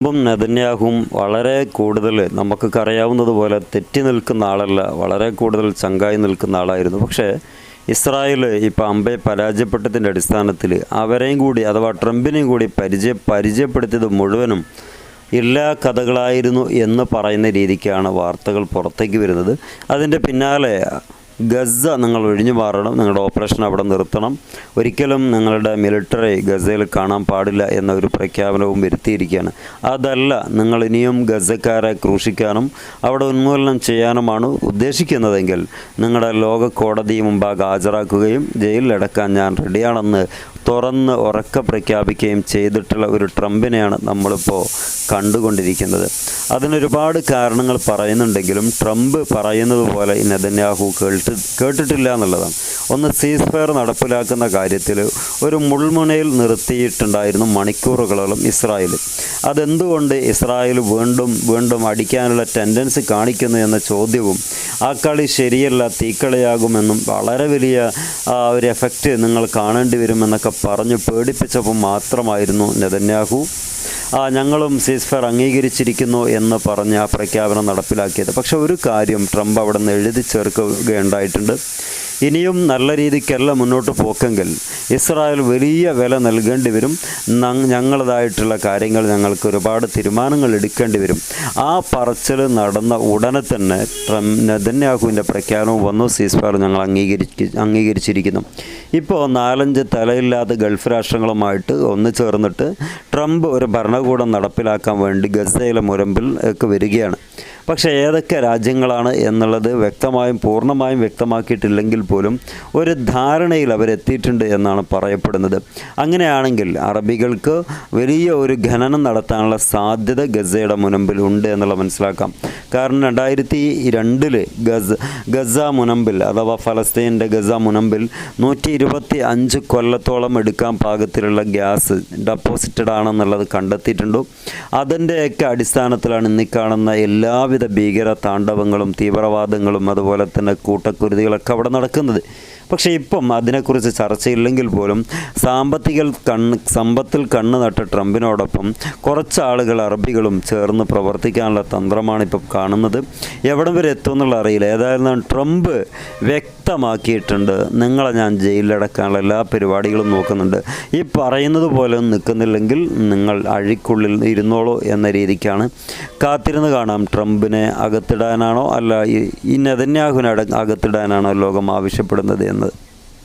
ട്രംപും നെതന്യാഹും വളരെ കൂടുതൽ നമുക്കൊക്കെ അറിയാവുന്നതുപോലെ തെറ്റി നിൽക്കുന്ന ആളല്ല വളരെ കൂടുതൽ ചങ്കായി നിൽക്കുന്ന ആളായിരുന്നു. പക്ഷേ ഇസ്രായേൽ ഇപ്പോൾ അമ്പയെ പരാജയപ്പെട്ടതിന്റെ അടിസ്ഥാനത്തിൽ അവരെയും കൂടി അഥവാ ട്രംപിനെയും കൂടി പരിചയ പരിചയപ്പെടുത്തിയത് മുഴുവനും എല്ലാ കഥകളായിരുന്നു എന്ന് പറയുന്ന രീതിക്കാണ് വാർത്തകൾ പുറത്തേക്ക് വരുന്നത്. അതിന്റെ പിന്നാലെ ഗസ നിങ്ങൾ ഒഴിഞ്ഞു മാറണം നിങ്ങളുടെ ഓപ്പറേഷൻ അവിടെ നിർത്തണം. ഒരിക്കലും നിങ്ങളുടെ മിലിറ്ററി ഗസയിൽ കാണാൻ പാടില്ല എന്ന ഒരു പ്രഖ്യാപനവും വരുത്തിയിരിക്കുകയാണ്. അതല്ല നിങ്ങൾ ഇനിയും ഗസക്കാരെ ക്രൂശിക്കാനും അവിടെ ഉന്മൂലനം ചെയ്യാനുമാണ് ഉദ്ദേശിക്കുന്നതെങ്കിൽ നിങ്ങളുടെ ലോക കോടതി മുമ്പാകെ ഹാജരാക്കുകയും ജയിലിലടക്കാൻ ഞാൻ റെഡിയാണെന്ന് തുറന്ന് ഉറക്ക പ്രഖ്യാപിക്കുകയും ചെയ്തിട്ടുള്ള ഒരു ട്രംപിനെയാണ് നമ്മളിപ്പോൾ കണ്ടുകൊണ്ടിരിക്കുന്നത്. അതിനൊരുപാട് കാരണങ്ങൾ പറയുന്നുണ്ടെങ്കിലും ട്രംപ് പറയുന്നത് പോലെ നെതന്യാഹു കേട്ട് കേട്ടിട്ടില്ല എന്നുള്ളതാണ്. ഒന്ന് സീസ് ഫയർ നടപ്പിലാക്കുന്ന കാര്യത്തിൽ ഒരു മുൾമുനയിൽ നിർത്തിയിട്ടുണ്ടായിരുന്നു മണിക്കൂറുകളോളം ഇസ്രായേൽ അതെന്തുകൊണ്ട് ഇസ്രായേൽ വീണ്ടും വീണ്ടും അടിക്കാനുള്ള ടെൻഡൻസി കാണിക്കുന്നു എന്ന ചോദ്യവും ആ കളി ശരിയല്ല തീക്കളിയാകുമെന്നും വളരെ വലിയ ഒരു എഫക്റ്റ് നിങ്ങൾ കാണേണ്ടി വരുമെന്നൊക്കെ പറഞ്ഞ് പേടിപ്പിച്ചപ്പോൾ മാത്രമായിരുന്നു നെതന്യാഹു. ഞങ്ങളും സീസ്ഫയർ അംഗീകരിച്ചിരിക്കുന്നു എന്ന് പറഞ്ഞ് ആ പ്രഖ്യാപനം നടപ്പിലാക്കിയത്. പക്ഷേ ഒരു കാര്യം ട്രംപ് അവിടെ നിന്ന് എഴുതി ചേർക്കുകയുണ്ടായിട്ടുണ്ട്. ഇനിയും നല്ല രീതിക്കല്ല മുന്നോട്ട് പോക്കെങ്കിൽ ഇസ്രായേൽ വലിയ വില നൽകേണ്ടി വരും. ഞങ്ങളതായിട്ടുള്ള കാര്യങ്ങൾ ഞങ്ങൾക്ക് ഒരുപാട് തീരുമാനങ്ങൾ എടുക്കേണ്ടി വരും. ആ പറച്ചിൽ നടന്ന ഉടനെ തന്നെ ട്രംപ് നെതന്യാഹുവിന്റെ പ്രഖ്യാപനവും വന്നു. സീസ്ഫയർ ഞങ്ങൾ അംഗീകരിച്ച് അംഗീകരിച്ചിരിക്കുന്നു. ഇപ്പോൾ നാലഞ്ച് തലയില്ലാത്ത ഗൾഫ് രാഷ്ട്രങ്ങളുമായിട്ട് ഒന്ന് ചേർന്നിട്ട് ട്രംപ് ഒരു ഭരണകൂടം നടപ്പിലാക്കാൻ വേണ്ടി ഗസയിലെ മുരമ്പിൽ ഒക്കെ വരികയാണ്. പക്ഷേ ഏതൊക്കെ രാജ്യങ്ങളാണ് എന്നുള്ളത് വ്യക്തമായും പൂർണമായും വ്യക്തമാക്കിയിട്ടില്ലെങ്കിൽ പോലും ഒരു ധാരണയിൽ അവരെത്തിയിട്ടുണ്ട് എന്നാണ് പറയപ്പെടുന്നത്. അങ്ങനെയാണെങ്കിൽ അറബികൾക്ക് വലിയ ഒരു ഖനനം നടത്താനുള്ള സാധ്യത ഗസയുടെ മുനമ്പിൽ ഉണ്ട് എന്നുള്ളത് മനസ്സിലാക്കാം. കാരണം രണ്ടായിരത്തി രണ്ടിൽ ഗസ ഗസ മുനമ്പിൽ അഥവാ ഫലസ്തീന്റെ ഗസ മുനമ്പിൽ നൂറ്റി ഇരുപത്തി അഞ്ച് കൊല്ലത്തോളം എടുക്കാൻ പാകത്തിലുള്ള ഗ്യാസ് ഡെപ്പോസിറ്റഡ് ആണെന്നുള്ളത് കണ്ടെത്തിയിട്ടുണ്ട്. അതിന്റെയൊക്കെ അടിസ്ഥാനത്തിലാണ് ഇന്നീ കാണുന്ന എല്ലാവിധ ഭീകര താണ്ഡവങ്ങളും തീവ്രവാദങ്ങളും അതുപോലെ തന്നെ കൂട്ടക്കുരുതികളൊക്കെ അവിടെ നടക്കുന്നത്. പക്ഷേ ഇപ്പം അതിനെക്കുറിച്ച് ചർച്ചയില്ലെങ്കിൽ പോലും സാമ്പത്തിക കണ്ണ് സമ്പത്തിൽ കണ്ണ് നട്ട ട്രംപിനോടൊപ്പം കുറച്ച് ആളുകൾ അറബികളും ചേർന്ന് പ്രവർത്തിക്കാനുള്ള തന്ത്രമാണ് ഇപ്പം കാണുന്നത്. എവിടം വരെ എത്തുമെന്നുള്ള അറിയില്ല. ഏതായാലും ട്രംപ് വ്യക്തമാക്കിയിട്ടുണ്ട്. നിങ്ങളെ ഞാൻ ജയിലിലടക്കാനുള്ള എല്ലാ പരിപാടികളും നോക്കുന്നുണ്ട്. ഈ പറയുന്നത് പോലെ നിൽക്കുന്നില്ലെങ്കിൽ നിങ്ങൾ അഴിക്കുള്ളിൽ ഇരുന്നോളൂ എന്ന രീതിക്കാണ് കാത്തിരുന്ന് കാണാം. ട്രംപിനെ അകത്തിടാനാണോ അല്ല ഈ- നെതന്യാഹുവിനെ അകത്തിടാനാണോ ലോകം ആവശ്യപ്പെടുന്നത് എന്നത്